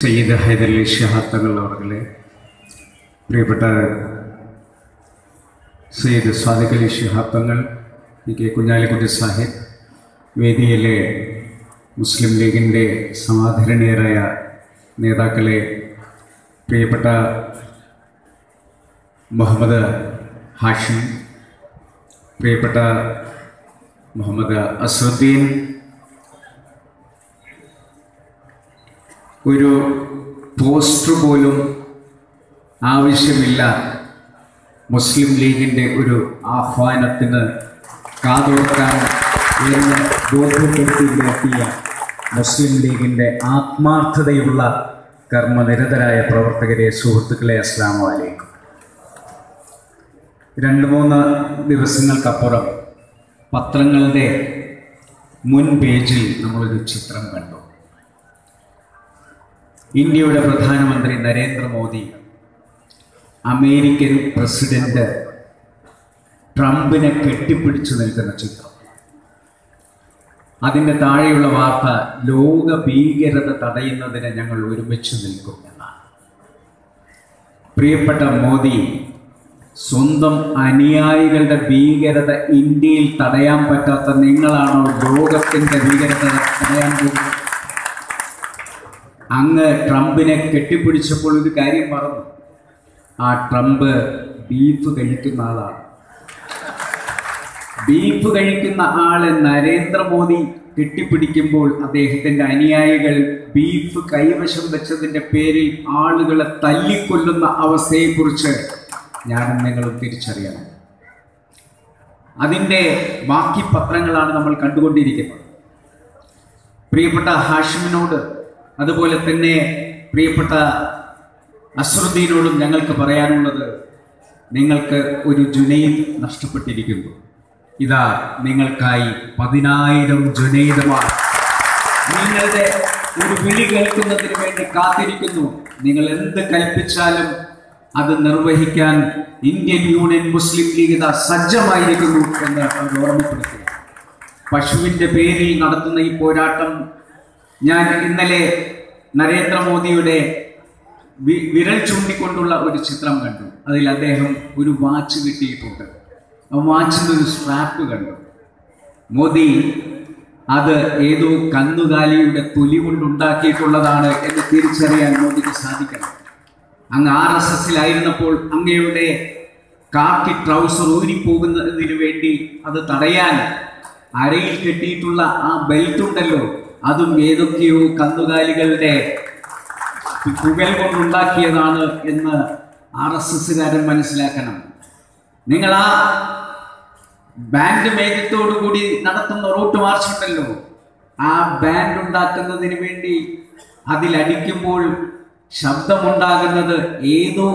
സയ്യിദ് ഹൈദരലി ഷിഹാബ് തങ്ങൾ അവർകളെ പ്രിയപ്പെട്ട Sayyid Sadiq Ali Shihab Thangal P K Kunhalikutty Sahib വേദിയിലെ Muslim ലീഗിന്റെ സമാധരണീയരായ നേതാക്കളെ പ്രിയപ്പെട്ട മുഹമ്മദ് ഹാഷിം പ്രിയപ്പെട്ട മുഹമ്മദ് അസ്രുദ്ദീൻ ഒരു പോസ്റ്റർ പോലും ആവശ്യമില്ല. മുസ്ലിം ലീഗിന്റെ ഒരു ആഹ്വാനത്തിന് കാതോർക്കാൻ എന്ന് ബോധ്യപ്പെടുത്തി നോക്കിയ മുസ്ലിം ലീഗിന്റെ ആത്മാർത്ഥതയുള്ള കർമ്മനിരതരായ പ്രവർത്തകരെ സുഹൃത്തുക്കളെ അസ്ലാം വലൈക്കും രണ്ട് മൂന്ന് ദിവസങ്ങൾക്കപ്പുറം പത്രങ്ങളുടെ മുൻ പേജിൽ നമ്മളൊരു ചിത്രം കണ്ടു. ഇന്ത്യയുടെ പ്രധാനമന്ത്രി നരേന്ദ്രമോദി അമേരിക്കൻ പ്രസിഡന്റ് ട്രംപിനെ കെട്ടിപ്പിടിച്ചു നിൽക്കുന്ന ചിത്രം. അതിന്റെ താഴെയുള്ള വാർത്ത ലോക ഭീകരത തടയുന്നതിന് ഞങ്ങൾ ഒരുമിച്ച് നിൽക്കും എന്നാണ്. പ്രിയപ്പെട്ട മോദി സ്വന്തം അനുയായികളുടെ ഭീകരത ഇന്ത്യയിൽ തടയാൻ പറ്റാത്ത നിങ്ങളാണോ ലോകത്തിന്റെ ഭീകരത തടയാൻ പോകുന്നത്? അങ്ങ് ട്രംപിനെ കെട്ടിപ്പിടിച്ചപ്പോൾ ഒരു കാര്യം പറഞ്ഞു ആ ട്രംപ് ബീഫ് കഴിക്കുന്ന ആളാണ്. ബീഫ് കഴിക്കുന്ന ആൾ നരേന്ദ്രമോദി കെട്ടിപ്പിടിക്കുമ്പോൾ അദ്ദേഹത്തിന്റെ അനുയായികൾ ബീഫ് കൈവശം വെച്ചതിന്റെ പേരിൽ ആളുകളെ തല്ലിക്കൊല്ലുന്ന അവസ്ഥയെക്കുറിച്ച് ഞാൻ നിങ്ങളും തിരിച്ചറിയണം. അതിന്റെ ബാക്കി പത്രങ്ങളാണ് നമ്മൾ കണ്ടുകൊണ്ടിരിക്കുന്നത്. പ്രിയപ്പെട്ട ഹാഷിമിനോട് അതുപോലെ തന്നെ പ്രിയപ്പെട്ട അസ്രുദ്ദീനോടും ഞങ്ങൾക്ക് പറയാനുള്ളത് നിങ്ങൾക്ക് ഒരു ജുനൈദ് നഷ്ടപ്പെട്ടിരിക്കുന്നു. ഇതാ നിങ്ങൾക്കായി പതിനായിരം ജുനൈദുമാർ. നിങ്ങളുടെ ഒരു വിളി കേൾക്കുന്നതിന് വേണ്ടി കാത്തിരിക്കുന്നു. നിങ്ങൾ എന്ത് കൽപ്പിച്ചാലും അത് നിർവഹിക്കാൻ ഇന്ത്യൻ യൂണിയൻ മുസ്ലിം ലീഗ് ഇതാ സജ്ജമായിരിക്കുന്നു എന്ന് അവർ ഓർമ്മപ്പെടുത്തി പശുവിന്റെ പേരിൽ നടത്തുന്ന ഈ പോരാട്ടം ഞാൻ ഇന്നലെ നരേന്ദ്രമോദിയുടെ വിരൽ ചൂണ്ടിക്കൊണ്ടുള്ള ഒരു ചിത്രം കണ്ടു. അതിൽ അദ്ദേഹം ഒരു വാച്ച് കിട്ടിയിട്ടുണ്ട്. ആ വാച്ചിന്റെ ഒരു സ്ട്രാപ്പ് കണ്ടു. മോദി അത് ഏതോ കന്നുകാലിയുടെ തൊലി കൊണ്ടുണ്ടാക്കിയിട്ടുള്ളതാണ് എന്ന് തിരിച്ചറിയാൻ മോദിക്ക് സാധിക്കണം. അങ്ങ് ആർ എസ് എസിലായിരുന്നപ്പോൾ അങ്ങയുടെ കാക്കി ട്രൗസർ ഊരിപ്പോകുന്നതിന് വേണ്ടി അത് തടയാൻ അരയിൽ കെട്ടിയിട്ടുള്ള ആ ബെൽറ്റ് ഉണ്ടല്ലോ അതും ഏതൊക്കെയോ കന്നുകാലികളുടെ പുകൽ കൊണ്ടുണ്ടാക്കിയതാണ് എന്ന് ആർ എസ് എസ്സുകാരൻ മനസ്സിലാക്കണം. നിങ്ങൾ ആ ബാൻഡ് മേഘത്തോടുകൂടി നടത്തുന്ന റൂട്ട് മാർച്ച് ഉണ്ടല്ലോ. ആ ബാൻഡ് ഉണ്ടാക്കുന്നതിന് വേണ്ടി അതിലടിക്കുമ്പോൾ ശബ്ദമുണ്ടാകുന്നത് ഏതോ